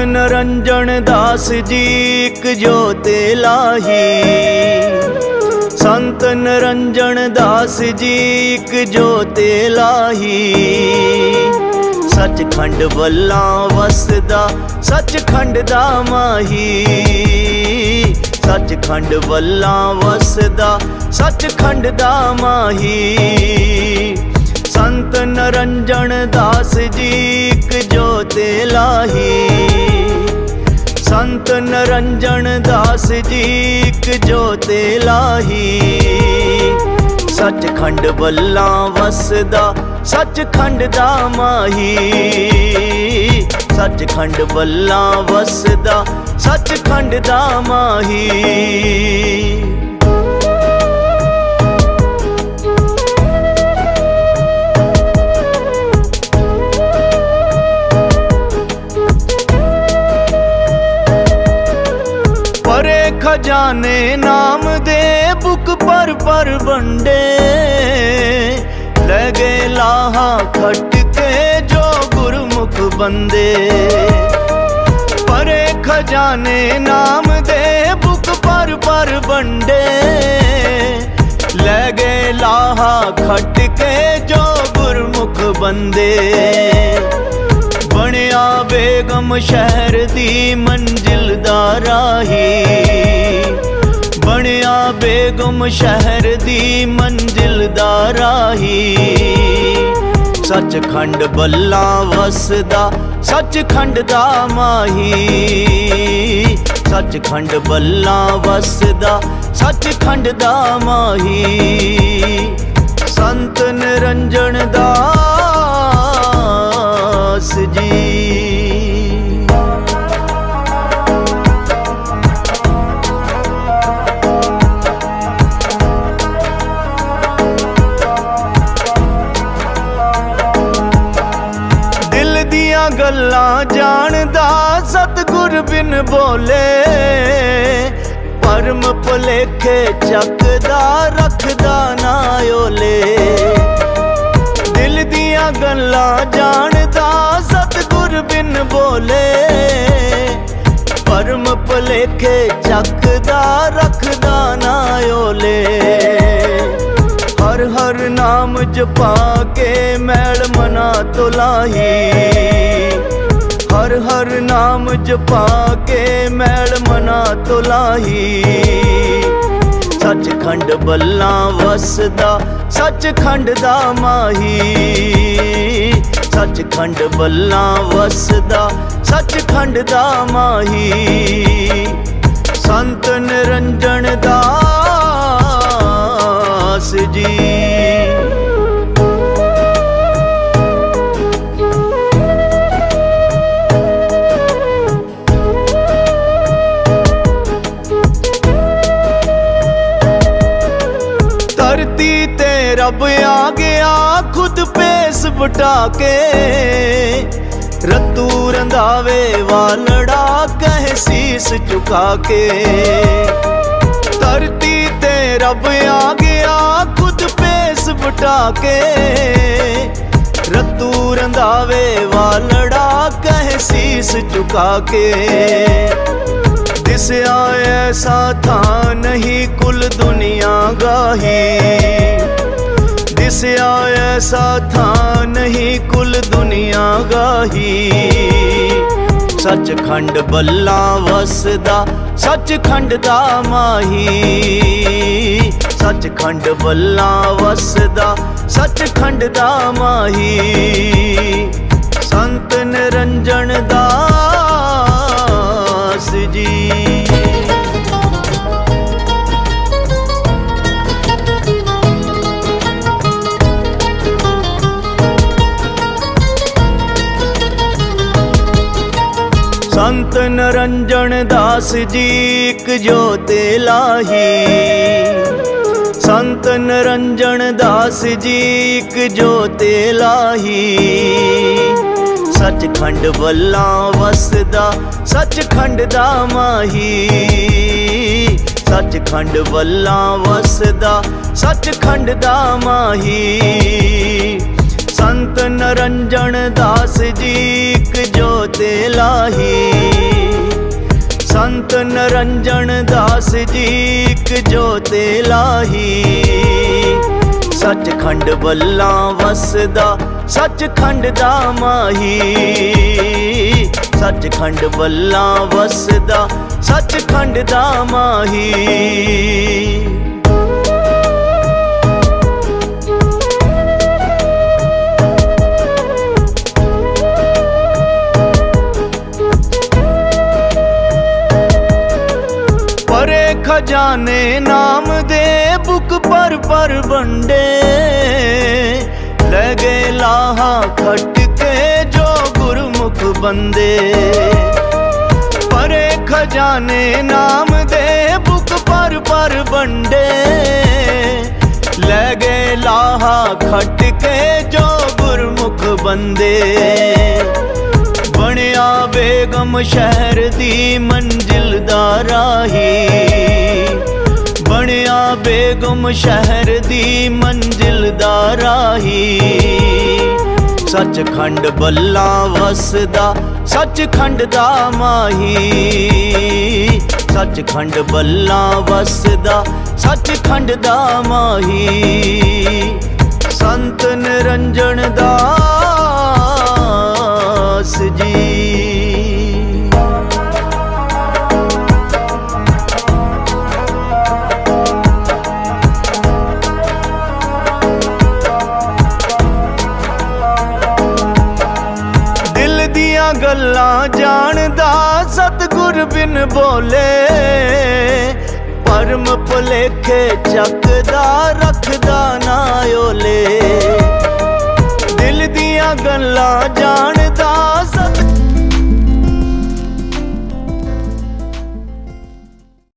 ਨਰੰਜਨ ਦਾਸ ਜੀ ਇੱਕ ਜੋਤੇ ਲਾਹੀ। ਸੰਤ ਨਰੰਜਨ ਦਾਸ ਜੀ ਇੱਕ ਜੋਤੇ ਲਾਹੀ। ਸੱਚਖੰਡ ਵੱਲਾ ਵਸਦਾ, ਸੱਚਖੰਡ ਦਾ ਮਾਹੀ। ਸੱਚਖੰਡ ਵੱਲਾ ਵਸਦਾ, ਸੱਚਖੰਡ ਦਾ ਮਾਹੀ। ਸੰਤ ਨਰੰਜਨ ਦਾਸ ਜੀ ਇੱਕ ਜੋਤੇ ਲਾਹੀ। ਸੰਤ ਨਰੰਜਨ ਦਾਸ ਜੀ ਇੱਕ ਜੋਤੇ ਲਾਹੀ। ਸੱਚਖੰਡ ਵੱਲਾ ਵਸਦਾ, ਸੱਚਖੰਡ ਦਾ ਮਾਹੀ। ਸੱਚਖੰਡ ਵੱਲਾ ਵਸਦਾ, ਸੱਚਖੰਡ ਦਾ ਮਾਹੀ। ਖਜ਼ਾਨੇ ਨਾਮ ਦੇ ਬੁੱਕ ਪਰ ਪਰ ਵੰਡੇ। ਲੈ ਗਏ ਲਾਹਾ ਖੱਟ ਕੇ ਜੋ ਗੁਰਮੁਖ ਬੰਦੇ। ਪਰੇ ਖਜ਼ਾਨੇ ਨਾਮ ਦੇ ਬੁੱਕ ਪਰ ਪਰ ਵੰਡੇ। ਲੈ ਗਏ ਲਾਹਾ ਖੱਟ ਕੇ ਜੋ ਗੁਰਮੁਖ ਬੰਦੇ। ਬਣਿਆ ਬੇਗਮ ਸ਼ਹਿਰ ਦੀ ਮੰਜ਼ਿਲ ਦਾ ਰਾਹੀ। ਬਣਿਆ ਬੇਗਮ ਸ਼ਹਿਰ ਦੀ ਮੰਜ਼ਿਲ ਦਾ ਰਾਹੀ। ਸੱਚਖੰਡ ਬੱਲਾ ਵਸਦਾ, ਸੱਚਖੰਡ ਦਾ ਮਾਹੀ। ਸੱਚਖੰਡ ਬੱਲਾ ਵਸਦਾ, ਸੱਚਖੰਡ ਦਾ ਮਾਹੀ। ਸੰਤ ਨਿਰੰਜਨ ਦਾਸ ਜੀ ਦਿਲ ਦੀਆਂ ਗੱਲਾਂ ਜਾਣਦਾ ਸਤਿਗੁਰ ਬਿਨ ਬੋਲੇ। ਪਰਮ ਭੁਲੇਖੇ ਚੱਕਦਾ, ਰੱਖਦਾ ਨਾ ਓਲੇ। ਦਿਲ ਦੀਆਂ ਗੱਲਾਂ ਜਾਣਦਾ ਸਤਿਗੁਰ ਬਿਨ ਬੋਲੇ। ਪਰਮ ਭੁਲੇਖੇ ਚੱਕਦਾ, ਰੱਖਦਾ ਨਾ ਓਲੇ। ਹਰ ਹਰ ਨਾਮ ਜਪਾ ਕੇ ਮੈਲ ਮਨਾ ਤੁਲਾਹੀ ਹਰ ਹਰ ਨਾਮ ਜਪਾ ਕੇ ਮੈਲ ਮਨਾ ਤੁਲਾਹੀ ਸੱਚਖੰਡ ਬੱਲਾਂ ਵਸਦਾ, ਸੱਚਖੰਡ ਦਾ ਮਾਹੀ। ਸੱਚਖੰਡ ਬੱਲਾਂ ਵਸਦਾ, ਸੱਚਖੰਡ ਦਾ ਮਾਹੀ। ਸੰਤ ਨਿਰੰਜਨ ਦਾਸ ਜੀ। ਰੱਬ ਆ ਗਿਆ, ਖੁਦ ਪੇਸ ਬਟਾ ਕੇ। ਰਤੂ ਰੰਦਾਵੇ ਵਾਲੜਾ ਕਹੇ ਸੀਸ ਝੁਕਾ ਕੇ। ਧਰਤੀ ਤੇ ਰੱਬ ਆ ਗਿਆ, ਖੁਦ ਪੇਸ ਬਟਾ ਕੇ। ਰਤੂ ਰੰਦਾਵੇ ਵਾਲੜਾ ਕਹੇ ਸੀਸ ਝੁਕਾ ਕੇ। ਦਿਸਿਆ ਐਸਾ ਥਾਂ ਨਹੀਂ ਕੁਲ ਦੁਨੀਆ ਗਾਹੀ। ਦਿਸਿਆ ਐਸਾ ਥਾਂ ਨਹੀਂ ਕੁਲ ਦੁਨੀਆ ਗਾਹੀ। ਸੱਚਖੰਡ ਬੱਲਾ ਵਸਦਾ, ਸੱਚਖੰਡ ਦਾ ਮਾਹੀ। ਸੱਚਖੰਡ ਬੱਲਾ ਵਸਦਾ, ਸੱਚਖੰਡ ਦਾ ਮਾਹੀ। ਸੰਤ ਨਿਰੰਜਨ ਦਾਸ ਜੀ। ਸੰਤ ਨਰੰਜਨ ਦਾਸ ਜੀ ਇੱਕ ਜੋਤੇ ਲਾਹੀ। ਸੰਤ ਨਰੰਜਨ ਦਾਸ ਜੀ ਇੱਕ ਜੋਤੇ ਲਾਹੀ। ਸੱਚਖੰਡ ਵੱਲਾ ਵਸਦਾ, ਸੱਚਖੰਡ ਦਾ ਮਾਹੀ। ਸੱਚਖੰਡ ਵੱਲਾ ਵਸਦਾ, ਸੱਚਖੰਡ ਦਾ ਮਾਹੀ। ਸੰਤ ਨਰੰਜਨ ਦਾਸ ਜੀ ਇੱਕ ਜੋਤੇ ਲਾਹੀ। ਸੰਤ ਨਰੰਜਣ ਦਾਸ ਜੀ ਇੱਕ ਜੋਤੇ ਲਾਹੀ। ਸੱਚਖੰਡ ਬੱਲਾ ਵਸਦਾ, ਸੱਚਖੰਡ ਦਾ ਮਾਹੀ। ਸੱਚਖੰਡ ਬੱਲਾ ਵਸਦਾ, ਸੱਚਖੰਡ ਦਾ ਮਾਹੀ। ਖਜ਼ਾਨੇ ਨਾਮ ਦੇ ਬੁੱਕ ਪਰ ਪਰ ਵੰਡੇ। ਲੈ ਗਏ ਲਾਹਾ ਖੱਟ ਕੇ ਜੋ ਗੁਰਮੁਖ ਬੰਦੇ। ਪਰੇ ਖਜ਼ਾਨੇ ਨਾਮ ਦੇ ਬੁੱਕ ਪਰ ਪਰ ਵੰਡੇ। ਲੈ ਗਏ ਲਾਹਾ ਖੱਟ ਕੇ ਜੋ ਗੁਰਮੁਖ ਬੰਦੇ। ਬਣਿਆ ਬੇਗਮ ਸ਼ਹਿਰ ਦੀ ਮੰਜ਼ਿਲ ਦਾ ਰਾਹੀ। ਬਣਿਆ ਬੇਗਮ ਸ਼ਹਿਰ ਦੀ ਮੰਜ਼ਿਲ ਦਾ ਰਾਹੀ। ਸੱਚਖੰਡ ਬੱਲਾ ਵਸਦਾ, ਸੱਚਖੰਡ ਦਾ ਮਾਹੀ। ਸੱਚਖੰਡ ਬੱਲਾ ਵਸਦਾ, ਸੱਚਖੰਡ ਦਾ ਮਾਹੀ। ਸੰਤ ਨਿਰੰਜਨ ਦਾ ਗੱਲਾਂ ਜਾਣਦਾ ਸਤਿਗੁਰ ਬਿਨ ਬੋਲੇ। ਪਰਮ ਭੁਲੇਖੇ ਚੱਕਦਾ, ਰੱਖਦਾ ਨਾ ਓਲੇ। ਦਿਲ ਦੀਆਂ ਗੱਲਾਂ ਜਾਣਦਾ